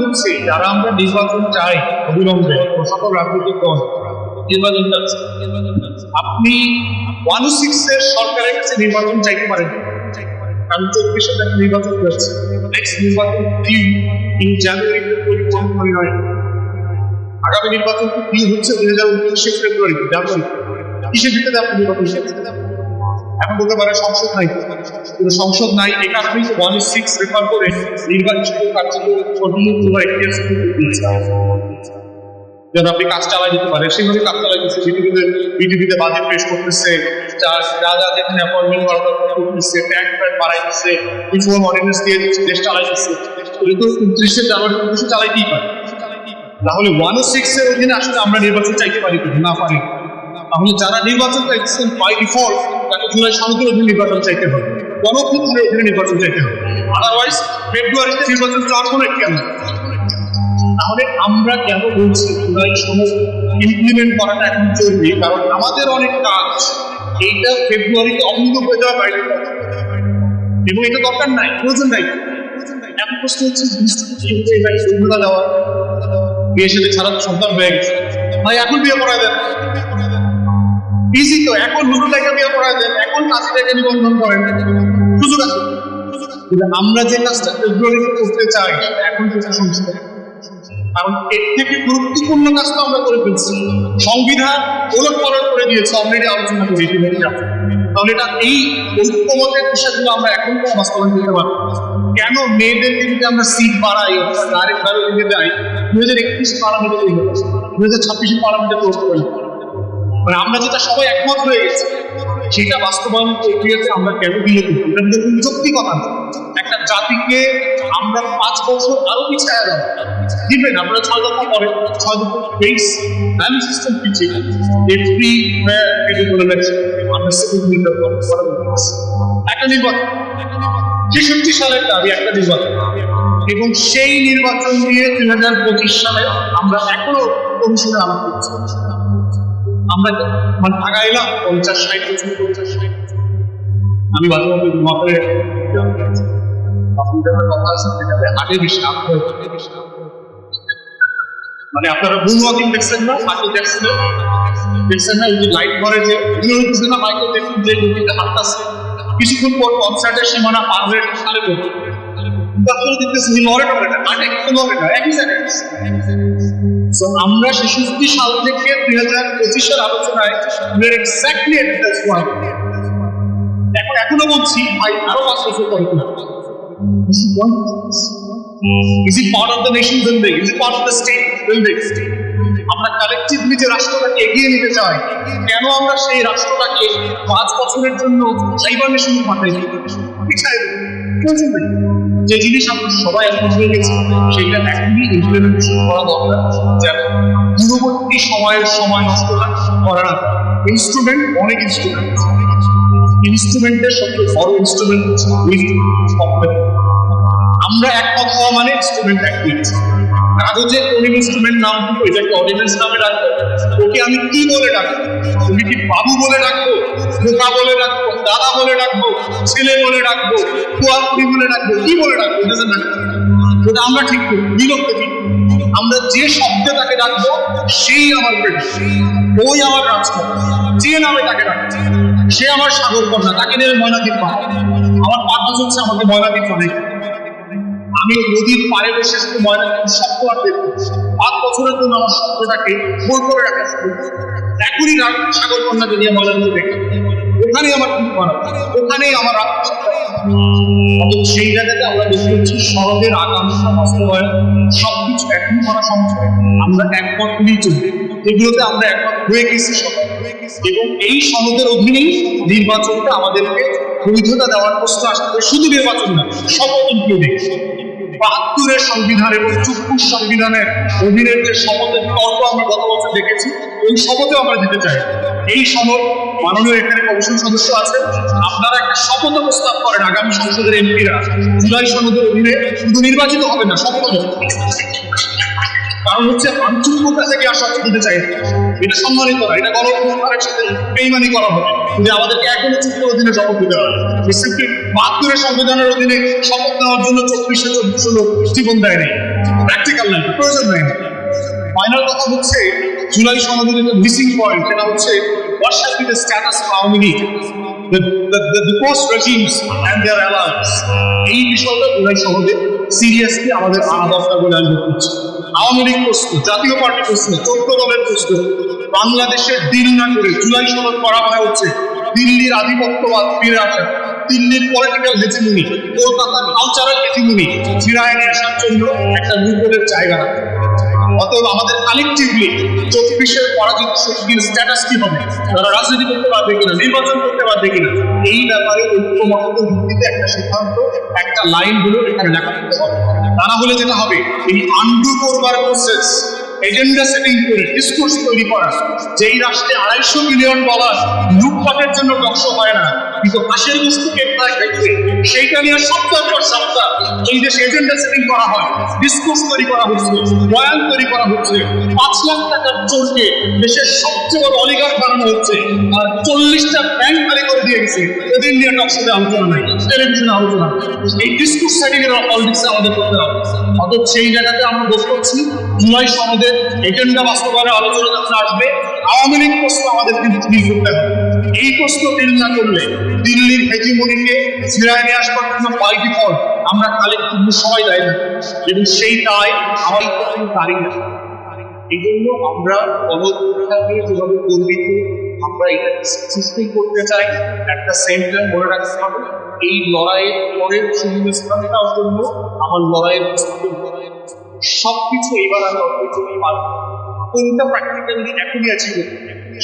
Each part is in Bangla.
বলছি যারা আমরা নির্বাচন চাই, অবিলম্বে সকল রাজনৈতিক দল। নির্বাচন চাচ্ছে। আপনি ওয়ান সিক্স এর সরকারের কাছে নির্বাচন চাইতে পারেন কারণ চব্বিশে নির্বাচন হচ্ছে নেক্সট নির্বাচন ইন জানুয়ারি আগামী নির্বাচন ডিউ হচ্ছে দুই হাজার উনিশে ফেব্রুয়ারি? জানুয়ারি। কিসের ভিত্তিতে আপনি নির্বাচন এখন বলতে পারে সংসদ নাই। কোনো সংসদ নাই এই কারণেই ওয়ান সিক্স রেফার করে নির্বাচিত যেন আপনি কাজ চালাই দিতে পারেন। সেভাবে কাজ চালাই দিচ্ছে বিটিভিতে বিটিভিতে বাজেট পেশ করতেছে যা যা যেখানে অ্যাপয়েন্টমেন্ট করার করতেছে ট্যাক্স ফ্যাট বাড়াই দিচ্ছে রিফর্ম অর্ডিনেন্স দিয়ে দিচ্ছে দেশ চালাই দিচ্ছে। কিন্তু উনত্রিশে জানুয়ারি উনত্রিশে চালাইতেই পারে। তাহলে ওয়ান ও সিক্স এর অধীনে আসলে আমরা নির্বাচন চাইতে পারি না পারি? তাহলে যারা নির্বাচন চাইছেন বাই ডিফল্ট জুলাই সনদের অধীনে নির্বাচন চাইতে হবে। গণতন্ত্রের অধীনে নির্বাচন চাইতে হবে। আদারওয়াইজ ফেব্রুয়ারিতে নির্বাচন চাওয়ার কোনো কেন তাহলে আমরা কেন বলছি জুলাই সনদ ইমপ্লিমেন্ট করাটা এখন জরুরি? কারণ আমাদের অনেক কাজ, এইটা ফেব্রুয়ারিতে অবন্ধ হয়ে যাওয়া বাইরে এবং এটা দরকার নাই, প্রয়োজন নাই। এখন প্রশ্ন হচ্ছে দেওয়া বিয়ে সাথে ছাড়া সন্তান হয়ে গেছে। ভাই, এখন বিয়ে করায় দেন তো, এখন হুজুরটাকে বিয়ে করায় দেন এখন কাজীটাকে নিবন্ধন করেন সুযোগ আছে আমরা যে কাজটা ফেব্রুয়ারিতে করতে চাই, এখন থেকে সংস্কার কারণ এর থেকে গুরুত্বপূর্ণ কাজ আমরা করে ফেলছি। সংবিধান ওলট করে দিয়েছে অলরেডি আলোচনা করি তাহলে এটা এই ঐক্যমতের বিষয়গুলো আমরা এখন বাস্তবায়ন করতে পারব কেন মেয়েদেরকে যদি আমরা সিট বাড়াই অথবা ডাইরেক্ট ভ্যালু দিতে যাই দুই হাজার একত্রিশ পারামিটার দুই হাজার ছাব্বিশে পারামিটার করতে পারি মানে আমরা যেটা সবাই একমত হয়ে গেছি, সেটা বাস্তবায়ন প্রক্রিয়াতে আমরা কেন বিয়ে করি এটা কিন্তু কোনো যুক্তি কথা একটা জাতিকে আমরা পাঁচ বছর আরও পিছায় দেবো দিবেন ছয় করেন ছয় বেস ভ্যালু সিস্টেম পিছিয়ে এভরি এডুকেশন ইলেকশন আমরা মিটার একটা ছেষট্টি সালের দাবি একটা নির্বাচন। এবং সেই নির্বাচন দিয়ে দুই হাজার পঁচিশ সালে আমরা এখনও কমিশনে আলাপ করছি। আমরা মানে আগাইলাম পঞ্চাশ, ষাট বছর, পঞ্চাশ, ষাট আমি আছে। যেটাতে আগে মানে আপনারা বুম ওয়াকিং দেখছেন না মাইকেল দেখছেন দেখছেন না। যে লাইট করে যে, এগুলো না মাইকেল দেখুন যে গতিতে হাঁটতেছে। কিছুক্ষণ পর কনসার্টের সীমানা পার হয়ে সালে করবে আপনারা দেখতেছেন যে লড়ে টরে না আগে একটু লড়ে না একই জায়গায় আমরা ছেষট্টি সাল থেকে দুই হাজার পঁচিশের আলোচনায় এক্স্যাক্টলি এখন এখনও বলছি, ভাই, আরও পাঁচ বছর পরে? Is it part of the nation building? Is it part of the state building? আমরা কালেকটিভলি যে রাষ্ট্রটাকে এগিয়ে নিতে চাই, কেন আমরা সেই রাষ্ট্রটাকে পাঁচ বছরের জন্য হাইবারনেশন পাঠাই যে জিনিস আমরা সবাই এখন হয়ে গেছে সেটা এখনই ইমপ্লিমেন্টেশন করা দরকার যেন দূরবর্তী সময়ের সময় নষ্ট করা না ইনস্ট্রুমেন্ট অনেক ইনস্ট্রুমেন্ট ইনস্ট্রুমেন্টের সবচেয়ে বড় ইনস্ট্রুমেন্ট হচ্ছে আমরা একমত হওয়া মানে ইনস্ট্রুমেন্ট অ্যাক্টিভিটি কাগজে কোন ইনস্ট্রুমেন্ট নাম দিব এটাকে অর্ডিন্যান্স নামে রাখব ওকে আমি কি বলে ডাকবো? তুমি কি বাবু বলে ডাকবো? খোকা বলে ডাকবো? দাদা বলে ডাকবো, ছেলে বলে ডাকবো কুয়াপুরি বলে ডাকবো, কি বলে ডাকবো এটা জানা ওটা আমরা ঠিক করি, বিরক্ত ঠিক। আমরা যে শব্দে তাকে ডাকবো, সেই আমার পেটে ওই আমার রাজকন্যা। যে নামে তাকে ডাকবো। সে আমার সাগর কন্যা তাকে নেবে ময়নাদ্বীপ পাহাড়। আমার পাঠা চলছে আমাকে ময়নাদ্বীপ অনেক আমি নদীর পাড়ে বসে শুধু ময়নাকে স্বপ্ন আর দেখব পাঁচ বছরের জন্য আমার স্বপ্নটাকে বই করে রাখা শুরু। এখনই রাগ সাগর কন্যাকে নিয়ে ময়নাকে দেখি ওখানেই আমার ঠিক করা ওখানেই আমার সেই জায়গাতে আমরা দেখতে পাচ্ছি শরতের আকাঙ্ক্ষা বাস্তবায়ন সবকিছু এখন করা সম্ভব। আমরা একমত চলবে এগুলোতে আমরা একমত হয়ে গেছি এবং এই সনদের অধীনেই নির্বাচনটা আমাদেরকে বৈধতা দেওয়ার প্রশ্ন আসতে শুধু নির্বাচন না, শপথ ইনক্লুডিং বাহাত্তরের সংবিধান এবং চুপ্পুর সংবিধানের অধীনের যে শপথের তর্ক আমরা গত বছর দেখেছি, ওই শপথে আমরা দিতে চাই এই সনদ মাননীয় এখানে কমিশন সদস্য আছেন। আপনারা একটা শপথ প্রস্তাব করেন আগামী সংসদের এমপিরা। জুলাই সনদের অধীনে শুধু নির্বাচিত হবে না শপথ কারণ হচ্ছে আঞ্চলিকতা থেকে আসা দিতে চাই এটা সম্মানিত না, এটা গণপ্রজাতন্ত্রের সাথে বেইমানি করা হবে। যে আমাদেরকে এখনও চুক্তির অধীনে শপথ দিতে হবে রিসেন্টলি বাহাত্তরের সংবিধানের অধীনে শপথ নেওয়ার জন্য চব্বিশে চব্বিশ লোক জীবন দেয় নাই প্র্যাকটিক্যাল নাই, প্রয়োজন নাই। ফাইনাল কথা হচ্ছে, জুলাই একটা মিসিং পয়েন্ট সেটা হচ্ছে আওয়ামী বাংলাদেশের ডিল না করে জুলাই সনদ করা হচ্ছে দিল্লির আধিপত্যবাদ ফিরে আসা, দিল্লির পলিটিক্যাল হেজিমনি কলকাতার কালচারাল হেজিমনি ফিরায় নিয়ে একটা লুপোলের জায়গা। অতএব আমাদের কালেকটিভলি চব্বিশের পরাজিত শক্তির স্ট্যাটাস কি হবে, তারা রাজনীতি করতে পারবে কিনা, নির্বাচন করতে পারবে কিনা, এই ব্যাপারে ঐক্যমতের ভিত্তিতে একটা সিদ্ধান্ত, একটা লাইনগুলো এখানে লেখা থাকতে হবে। তা না হলে যেটা হবে, এই আন্ডু করবার প্রসেস এজেন্ডা সেটিং করে ডিসকোর্স তৈরি করা, যেই রাষ্ট্রে আড়াইশো মিলিয়ন ডলার লুটপাটের জন্য ধ্বংস হয় না কিন্তু হাসের বস্তুকে সেইটা নিয়ে সপ্তাহ পর সপ্তাহ এই দেশে এজেন্ডা সেটিং করা হয় ডিসকোর্স তৈরি করা হচ্ছে তৈরি করা হচ্ছে, পাঁচ লাখ টাকার চোরকে দেশের সবচেয়ে বড় অলিগার বানানো হচ্ছে, আর চল্লিশটা ব্যাংক খালি করে দিয়ে গেছে। ওদের নিয়ে আলোচনা নাই টেলিভিশনে আলোচনা এই ডিসকোর্স সেটিং এর পলিটিক্স আমাদের করতে হবে। অতএব সেই জায়গাতে আমরা বোধ করছি জুলাই সনদের এজেন্ডা বাস্তবায়নের আলোচনা যখন আসবে, আওয়ামী লীগ প্রশ্ন আমাদের কিন্তু করতে হবে। এই প্রশ্ন ডিল না করলে দিল্লির হেজিমনিকে ফিরায় নিয়ে আসবার জন্য বাই ডিফল্ট আমরা কিন্তু সবাই দায়ী থাকি এবং সেই দায় আমাদের দাঁড়িয়ে না। এই জন্য আমরা গণতন্ত্রকে যেভাবে গর্বিত, আমরা এটা সৃষ্টি করতে চাই, একটা সেন্টার মনে রাখতে হবে। এই লড়াইয়ের পরের জন্য আমার লড়াইয়ের প্রস্তুতি সবকিছু এবার আমি পারব কোনটা প্র্যাকটিক্যালি এখনই অ্যাচিভ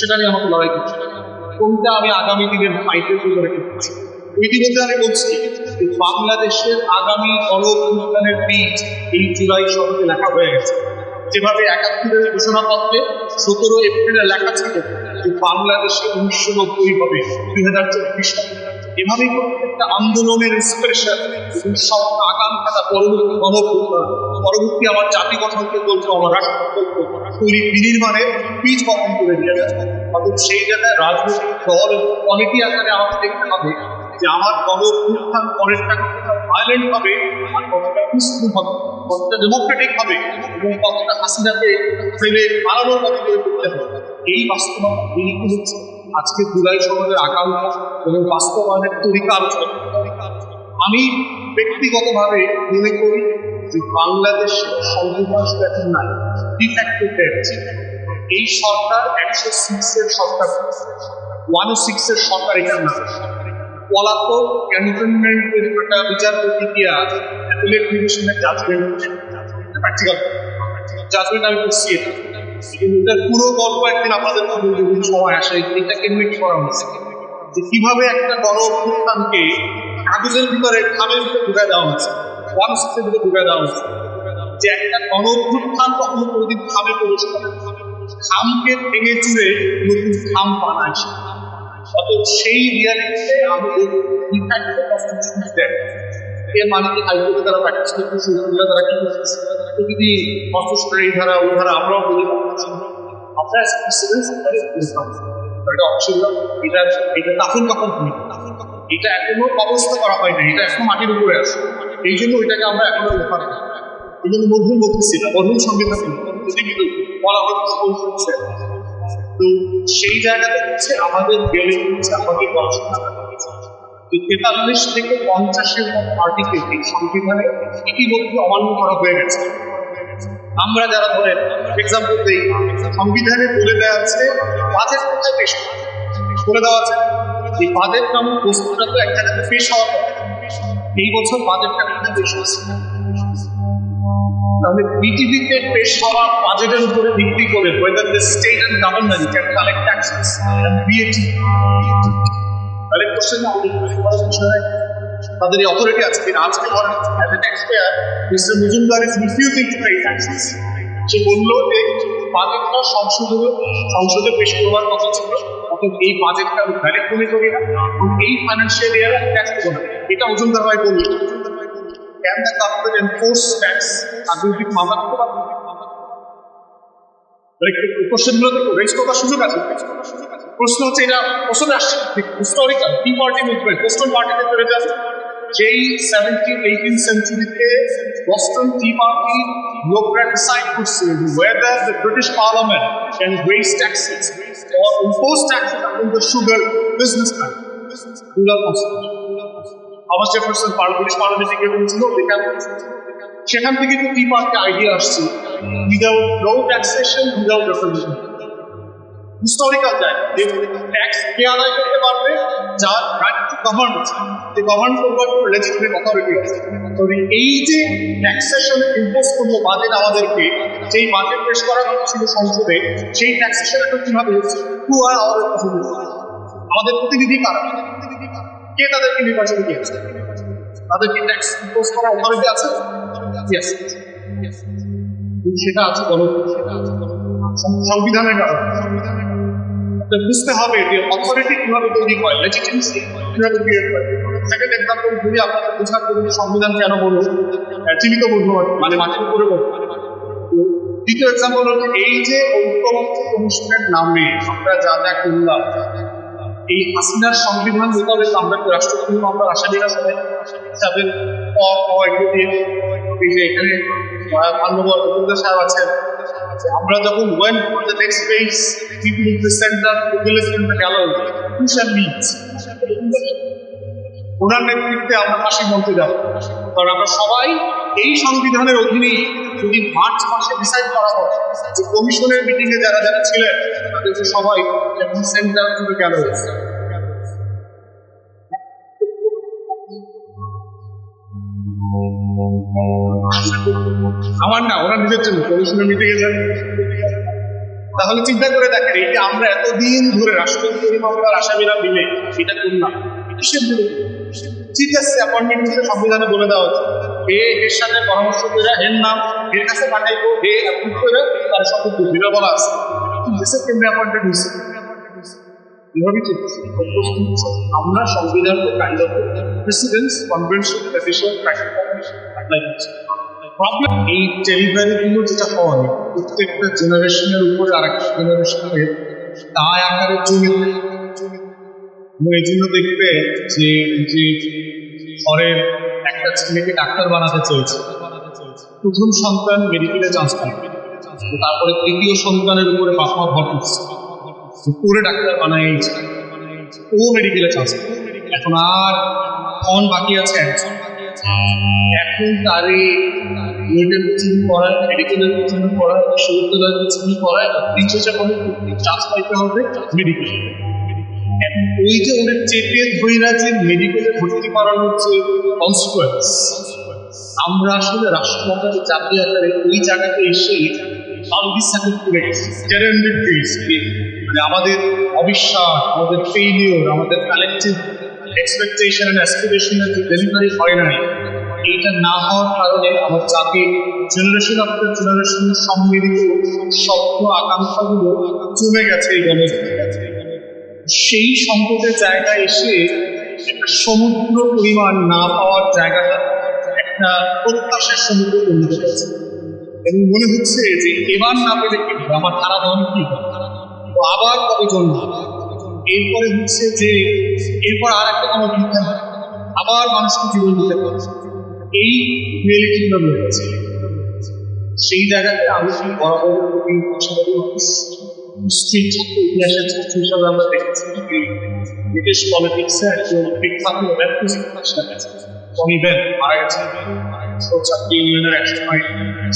সেটা নিয়ে আমাকে লড়াই করতে। কোনটা আমি আগামী দিনের ফাইটে রেখে দিচ্ছি ইতিমধ্যে আমি বলছি বাংলাদেশের আগামী গণঅভ্যুত্থানের বীজ এই জুলাই শহরে লেখা হয়ে গেছে। যেভাবে একাত্তরের ঘোষণাপত্রে সতেরো এপ্রিলে লেখা ছিল যে বাংলাদেশে উনিশশো নব্বই হবে দুই হাজার চব্বিশ এভাবেই প্রত্যেকটা আন্দোলনের ইন্সপিরেশন এবং সব আকাঙ্ক্ষাটা পরবর্তী গণঅভ্যুত্থান পরবর্তী আমার জাতি গঠনকে বলতো আমার রাষ্ট্র তৈরি বিনির্মাণে বীজ বপন করে দিয়ে গেছে অর্থাৎ সেই জায়গায় রাজনৈতিক দল কমিটি আকারে আমাকে দেখতে হবে যে আমার গণঅভ্যুত্থান পরেরটা কতটা ভায়োলেন্ট হবে আর কতটা পিসফুল হবে, কতটা ডেমোক্রেটিক হবে এবং কতটা হাসিনাকে ফেলে পালানোর করে করতে হবে। এই বাস্তবতা এই হচ্ছে আজকে জুলাই সমাজের আকাঙ্ক্ষা এবং বাস্তবায়নের তরিকা আলোচনা। আমি ব্যক্তিগতভাবে মনে করি যে বাংলাদেশের সংবিধান এই সরকার একশো সিক্স এর সরকার ওয়ান সিক্স এর সরকার পলাতক ডিভিশনের জাজমেন্ট জাজমেন্ট আমি করছি এটা। এটার পুরো গল্প একদিন আপনাদের মধ্যে যদি সময় আসে এটাকে মিট করা হয়েছে। যে কীভাবে একটা গণ অভ্যুত্থানকে কাগজের ভিতরে খামের ভিতরে ঢুকায় দেওয়া হয়েছে ওয়ান ভিতরে ঢুকায় দেওয়া হয়েছে। যে একটা গণ অভ্যুত্থান কখনো খামে প্রবেশ করে খামকে ভেঙে চুরে নতুন খাম বানায়। অতএব সেই রিয়ালিটিতে আমি ইনফ্যাক্ট এটা এখনও অবস্থা করা হয়নি এটা এখনও মাটির উপরে আছে। এই জন্য ওইটাকে আমরা এখনও লেখা রাখি এই জন্য মধ্যম বলতেছি না যদি কিন্তু বলা হচ্ছে তো সেই জায়গাতে হচ্ছে আমাদের গেলে হচ্ছে আমাদের পড়াশোনা। তেতাল্লিশ থেকে পঞ্চাশের মতো আর্টিকেল এই সংবিধানে ইতিমধ্যে অমান্য করা হয়ে গেছে। আমরা যারা ধরেন এক্সাম্পল দিই, সংবিধানে বলে দেওয়া আছে, বাজেট কোথায় পেশ? বলে দেওয়া আছে, এই বাজেট নামক বস্তুটা তো এক পেশ হওয়ার এই বছর বাজেটটা কোথায় পেশ হচ্ছে তাহলে বিটিভিতে পেশ হওয়া বাজেটের উপরে ভিত্তি করে whether the state and government can collect taxes VAT তাহলে কোশ্চেন বিষয়ে তাদের এই অথরিটি আছে কিনা আজকে ধরেন as a taxpayer mister Majumdar is refusing to pay taxes সে বলল যে, বাজেটটা সংসদে সংসদে পেশ করবার কথা ছিল, অর্থাৎ এই বাজেটটা আমি ভ্যালিড মনে করি না এই ফাইন্যান্সিয়াল ট্যাক্স না। এটা মজুমদার ভাই বলল। গভর্নমেন্ট এনফোর্স ট্যাক্স আর দুটি মামলা করতে পারবে কোশ্চেনগুলো দেখো রেজ করার সুযোগ আছে। প্রশ্ন হচ্ছে এটা প্রশ্ন আসছে। Historical T parliament can raise taxes taxes on the sugar businessman. Rural constitution. Thomas Jefferson British পার্লামেন্টে গিয়ে বলছিল? এখান সেখান থেকে তো টি পার্টি আইডিয়া আসছে without no taxation without historical জায়গা যে ট্যাক্স কে আদায় করতে পারবে, যার যে করবার অথরিটি আছে তো এই যে ট্যাক্সেশন ইম্পোজ করল বাজেট আমাদেরকে, যেই বাজেট পেশ করা ছিল সংসদে, সেই ট্যাক্সেশন এখন কীভাবে হচ্ছে? হু আর আমাদের প্রতিনিধি কারা? কে তাদেরকে নির্বাচন দিয়েছে তাদের কি ট্যাক্স ইম্পোজ করার অথরিটি আছে? সেটা আছে বলো। সেটা আছে সংবিধানের কারণে। তো বুঝতে হবে যে অথরিটি কীভাবে তৈরি হয় লেজিটিমেসি কীভাবে ক্রিয়েট হয়। সেকেন্ড এক্সাম্পল যদি আপনাদের বোঝার জন্য সংবিধান কেন বলব? জীবিত বলব মানে মাটির উপরে বলব। দ্বিতীয় এক্সাম্পল হচ্ছে এই যে ঐক্যমত্য কমিশনের নামে আমরা যা যা করলাম এই হাসিনার সংবিধান মোতাবেক আমরা রাষ্ট্রপতি আমরা আশাদীরা সবাই তাদের এই আমরা যখন when for the next people in the centre ওনার নেতৃত্বে আমরা ফাঁসি মন্ত্রী যাব। কারণ আমরা সবাই এই সংবিধানের অধীনে যদি মার্চ মাসে ডিসাইড করা হয় যে কমিশনের মিটিং এ যারা যারা ছিলেন তাদেরকে সবাই সেন্টার টু দ্য আমার না, ওরা নিজের জন্য মিটিং এ যান তাহলে চিন্তা করে দেখেন এটা আমরা এতদিন ধরে রাষ্ট্রপতি মামলার আসামিরা করলাম। ঠিক আছে অ্যাপয়েন্টমেন্ট সংবিধানে বলে দেওয়া হচ্ছে এ এর সাথে পরামর্শ করে এর নাম, এর কাছে পাঠাইবো, এ অ্যাপ্রুভ করে তার শপথ বলা আছে। দেশের অ্যাপয়েন্টেড হয়েছে। চলছে আমরা kind of precedence convention tradition apply problem এই যেটা হয়, প্রত্যেকটা জেনারেশনের উপরে আরেকটা জেনারেশনের দায় এবং এই জন্য দেখবে যে যে ঘরের একটা ছেলেকে ডাক্তার বানাতে চেয়েছে। প্রথম সন্তান মেডিকেলে চান্স পায় তারপরে তৃতীয় সন্তানের উপরে বাপমা ভর করছে পুরো ডাক্তার বানাইছে। ও মেডিকেলে চান্স এখন আর কন বাকি আছে। এখন তারে ওইটার কোচিং করায় মেডিকেলের কোচিং করায় বিশ্ববিদ্যালয়ের করায় তিন চেষ্টা করে চান্স পাইতে হবে মেডিকেল ওই যে ওদের চেপে ধইরা যে মেডিকেলে ভর্তি করানোর যে কনসিকুয়েন্স আমরা আসলে রাষ্ট্র জাতীয় আকারে ওই জায়গাতে এসে আলবিসাকে করে গেছি। মানে আমাদের অবিশ্বাস, আমাদের ফেইলিওর আমাদের কালেকটিভ এক্সপেকটেশন এন্ড অ্যাসপিরেশনের ডেলিভারি হয় নাই, এইটা না হওয়ার কারণে আমার জাতি জেনারেশন আফটার জেনারেশন সম্মিলিত স্বপ্ন আকাঙ্ক্ষাগুলো চলে গেছে এই গণে সেই সংকটের জায়গায় এসে সমুদ্র পরিমাণ না পাওয়ার জায়গাটা একটা প্রত্যাশার সমুদ্র পরিণত হয়েছে। এবং মনে হচ্ছে যে এবার না পেলে কি আমার ধারা ধরন কি হবে? আবার কবে জন্ম এরপরে হচ্ছে যে, এরপর আর একটা কোনো বিজ্ঞান আবার মানুষকে জীবন দিতে পারছে। এই রিয়েলিটিগুলো রয়েছে সেই জায়গাতে আমি কি বরাবর ছাত্র হিসাবে আমরা দেখেছি ব্রিটিশ পলিটিক্সে একজন বিখ্যাত ম্যাথমেটিক্স টনি বেন মারা গেছে তো ছাত্র.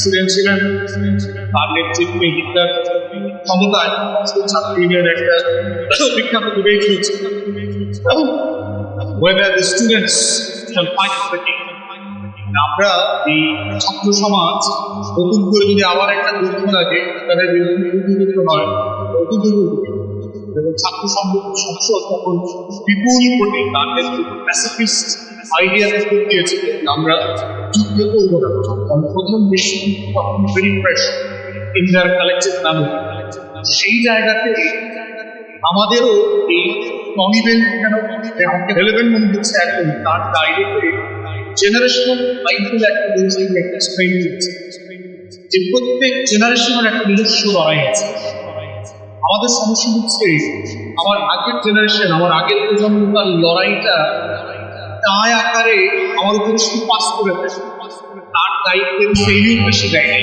আমরা এই ছাত্র সমাজ নতুন করে যদি আবার একটা যুদ্ধ লাগে তাদের বিরুদ্ধে হয় নতুন এবং ছাত্র সংসদ তখন বিপুল কোটি তার নেতৃত্বে আইডিয়া নেতৃত্ব আমরা যুদ্ধ করব না প্রথম তখন ভেরি ফ্রেশ ইন দার নামে সেই জায়গাতে আমাদেরও এই টনিবেন কেন রেলেভেন্ট মনে হচ্ছে এখন, তার ডাইরেক্টে জেনারেশনাল মাইন্ডফুল একটা জিনিস একটা স্ট্রেন হচ্ছে যে প্রত্যেক জেনারেশনের একটা নিজস্ব লড়াই আছে। আমাদের সমস্যা হচ্ছে, আমার আগের জেনারেশন আমার আগের প্রজন্ম তার লড়াইটা তাই আকারে আমার উপরে শুধু পাস করে তার দায়িত্বের ফেলিউর বেশি দেয় নাই।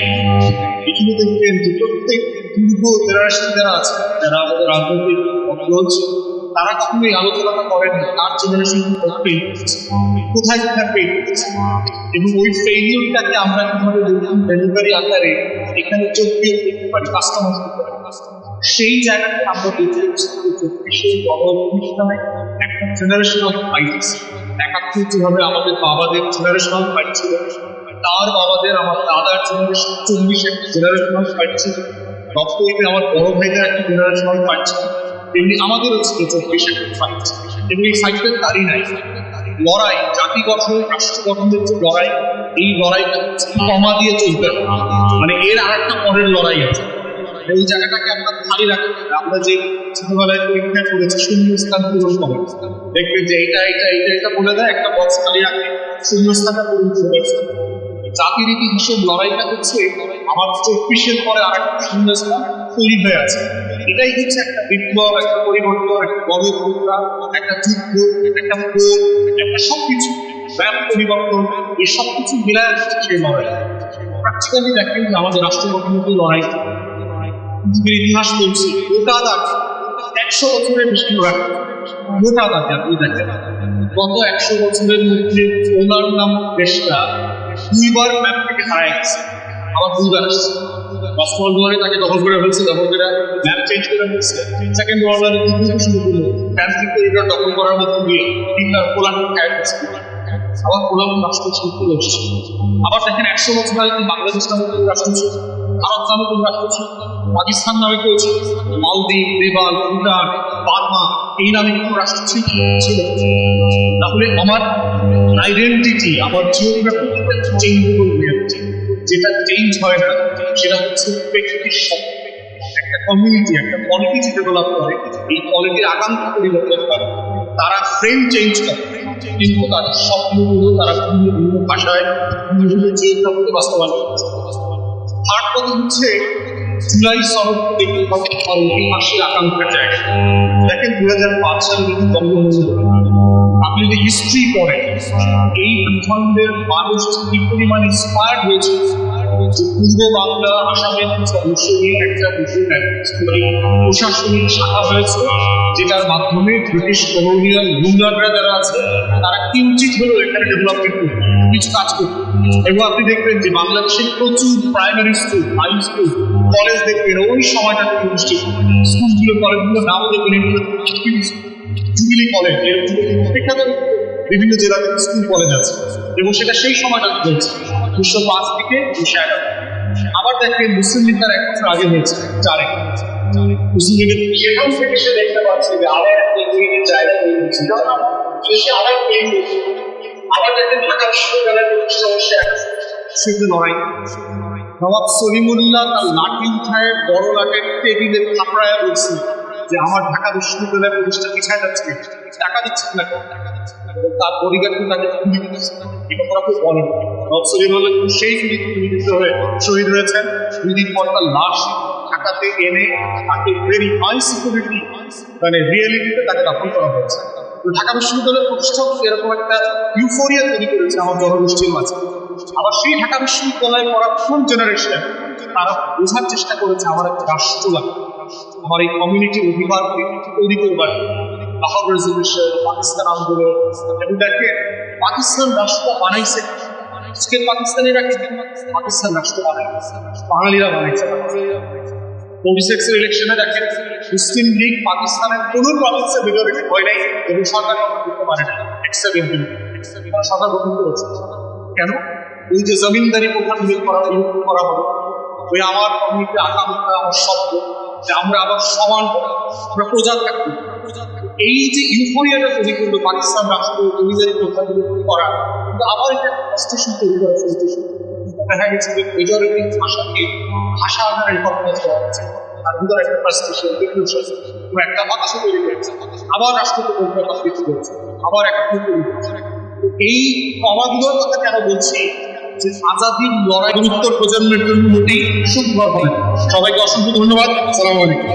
এখানে দেখবেন যে প্রত্যেক পূর্ব জেনারেশন যারা আছে, যারা আমাদের রাজনৈতিক অগ্রজ তারা কখনোই আলোচনাটা করেন তার জেনারেশন ফেল কোথায় কোথায় ফেল এবং ওই ফেলিউরটাকে আমরা কীভাবে ডেলিভারি আকারে এখানে যোগ দিয়ে দেখতে পারি কাস্টমাইজ করতে সেই জায়গাটা আমরা দেখতে পাচ্ছি যে চব্বিশের গণঅভ্যুত্থানে একটা একাত্তর যেভাবে আমাদের বাবাদের জেনারেশনাল তার বাবাদের, আমার দাদার জেনারেশন নব্বইতে আমার বড় ভাইদের তেমনি আমাদেরও ছিল চব্বিশের ফাইট এই ফাইটের তারই নাই। লড়াই, জাতি গঠন, রাষ্ট্র গঠনের যে লড়াই, এই লড়াইটা কমা দিয়ে চলতে মানে এর আর একটা পরের লড়াই আছে। এই জায়গাটাকে আমরা খালি রাখতে আমরা যে ছোটবেলায় পরীক্ষা করেছি শূন্য স্থান পূরণ করে দেখবেন যে এটা এটা এটা এটা বলে দেয়, একটা বক্স খালি রাখে শূন্য স্থানটা পূরণ করে জাতির ইতিহাসের লড়াইটা হচ্ছে আমার চব্বিশের পরে আর একটা শূন্য স্থান তৈরি হয়ে আছে। এটাই হচ্ছে একটা বিপ্লব, একটা পরিবর্তন, একটা গণতন্ত্র একটা যুদ্ধ, একটা ভোট একটা সবকিছু। ব্যাপ পরিবর্তন, এই সবকিছু মিলায় সেই লড়াই। প্র্যাকটিক্যালি দেখেন যে আমাদের রাষ্ট্র গঠনের যে লড়াই পৃথিবীর ইতিহাস বলছে, গোটা দাগ একশো বছরের বেশি গোটা দাগে আপনি দেখেন। গত একশো বছরের মধ্যে ওনার নাম দেশটা দুইবার ম্যাপ থেকে হারায় গেছে। আবার দুইবার আসছে। ফার্স্ট ওয়ার্ল্ড ওয়ারে তাকে দখল করে ফেলছে, দখল করে ম্যাপ চেঞ্জ করে ফেলছে। সেকেন্ড ওয়ার্ল্ড ওয়ারে থেকে শুরু করল ফ্রান্সিক টেরিটর দখল করার মধ্যে দিয়ে তিনবার পোল্যান্ড খায় ফেলছে আবার পোল্যান্ড রাষ্ট্র শিল্প এসছে আবার দেখেন একশো বছর আগে বাংলাদেশ নামে কোনো রাষ্ট্র নামে কোনো রাষ্ট্র পাকিস্তান নামে কেউ মালদ্বীপ, নেপাল, ভুটান, বার্মা, এই নামে কোনো রাষ্ট্র ছিল তাহলে আমার আইডেন্টিটি আমার জিওগ্রাফি চেঞ্জ করে যাচ্ছে যেটা চেঞ্জ হয় না, সেটা হচ্ছে ব্যক্তির সাথে একটা কমিউনিটি একটা পলিটি ডেভেলপ করে, এই পলিটির আকাঙ্ক্ষা পরিবর্তন করে। তারা ফ্রেম চেঞ্জ করে। কিন্তু তাদের স্বপ্নগুলো তারা ভিন্ন ভিন্ন ভাষায় বিভিন্ন জিওগ্রাফিতে বাস্তবায়ন করছে। কথা হচ্ছে জুলাই সনদ থেকে ঐতিহাসিক আকাঙ্ক্ষা যায় দেখেন দুই হাজার পাঁচ সাল যদি বঙ্গবন্ধু আপনি যদি হিস্ট্রি পড়েন, এই ভূখণ্ডের মানুষ কি পরিমাণ ইন্সপায়ার্ড হয়েছে পূর্ব বাংলা আসামের অংশ একটা প্রশাসনিক শাখা হয়েছে, যেটার মাধ্যমে ব্রিটিশ কলোনিয়াল রুলাররা যারা আছে, তারা কিঞ্চিত হলেও এখানে ডেভেলপমেন্ট কিছু কাজ করবে এবং আপনি দেখবেন যে বাংলাদেশের প্রচুর primary school high school college দেখবেন, ওই সময়টাতে প্রতিষ্ঠিত স্কুলগুলো কলেজগুলো নামও দেখবেন জুবিলি কলেজ এরকম। বিখ্যাত বিভিন্ন জেলাতে স্কুল কলেজ আছে এবং সেটা সেই সময়টাতে চলছে উনিশশো পাঁচ থেকে উনিশশো এগারো। আবার দেখেন মুসলিম লীগ তার এক বছর আগে হয়েছে, চারে। মুসলিম লীগের থেকে সে দেখতে পাচ্ছে যে জায়গা তৈরি সে আবার ঢাকা বিশ্ববিদ্যালয়ের প্রতিষ্ঠা লড়াই নবাব তার লাঠি উঠায় বড় লাঠের টেবিলে থাপড়ায় বলছে যে আমার ঢাকা বিশ্ববিদ্যালয়ের প্রতিষ্ঠা পিছায় যাচ্ছে টাকা দিচ্ছে না এবং তার পরিবারকে তাকে গুলি দিচ্ছে এটা তারা খুব নবাব সলিমুল্লাহ কিন্তু সেই গুলিতে হয়ে শহীদ হয়েছেন। দুই দিন পর তার লাশ ঢাকাতে এনে তাকে ভেরি হাই সিকিউরিটি মানে রিয়েলিটিতে তাকে দাফন করা হয়েছে। ঢাকা বিশ্ববিদ্যালয়ের প্রতিষ্ঠা এরকম একটা ইউফোরিয়া তৈরি করেছে আমার জনগোষ্ঠীর মাঝে। আবার সেই ঢাকা বিশ্ববিদ্যালয়ে পড়া প্রথম জেনারেশন তারা বোঝার চেষ্টা করেছে আমার একটা রাষ্ট্র আমার এই কমিউনিটির অধিকার তৈরি করবার লাহোর রেজলিউশন পাকিস্তান আন্দোলন দেখেন, পাকিস্তান রাষ্ট্র বানাইছে। আজকে পাকিস্তানিরা পাকিস্তান রাষ্ট্র বানাইছে বাঙালিরা বানাইছে। চব্বিশ এক্সের ইলেকশনে দেখেন, মুসলিম লীগ পাকিস্তানের কোনো প্রভিন্সে মেজরিটি হয় নাই, এবং সরকার করতে পারে না এক্সের সরকার গঠন করেছে। কেন? ওই যে জমিনদারি প্রধান নিয়োগ করা নিয়োগ করা হলো, ওই আমার কমিউনিটি আকাঙ্ক্ষা আমার শব্দ যে আমরা আবার সমান আমরা প্রজা থাকব এই যে ইউফোরিয়াটা তৈরি করল পাকিস্তান রাষ্ট্র জমিদারি প্রধান করা, কিন্তু আবার এটা তৈরি করা দেখা গেছে যে মেজরিটি ভাষাকে ভাষা আকারে হচ্ছে। তার ভিতরে একটা এবং একটা তৈরি হয়েছে আবার রাষ্ট্রকে করেছে আবার একটা এই কমাগুলোর কথা কেন বলছি। যে আজাদির লড়াই উত্তর প্রজন্মের জন্য মোটেই সুখবর হবে সবাইকে অসংখ্য ধন্যবাদ। সালাম আলাইকুম।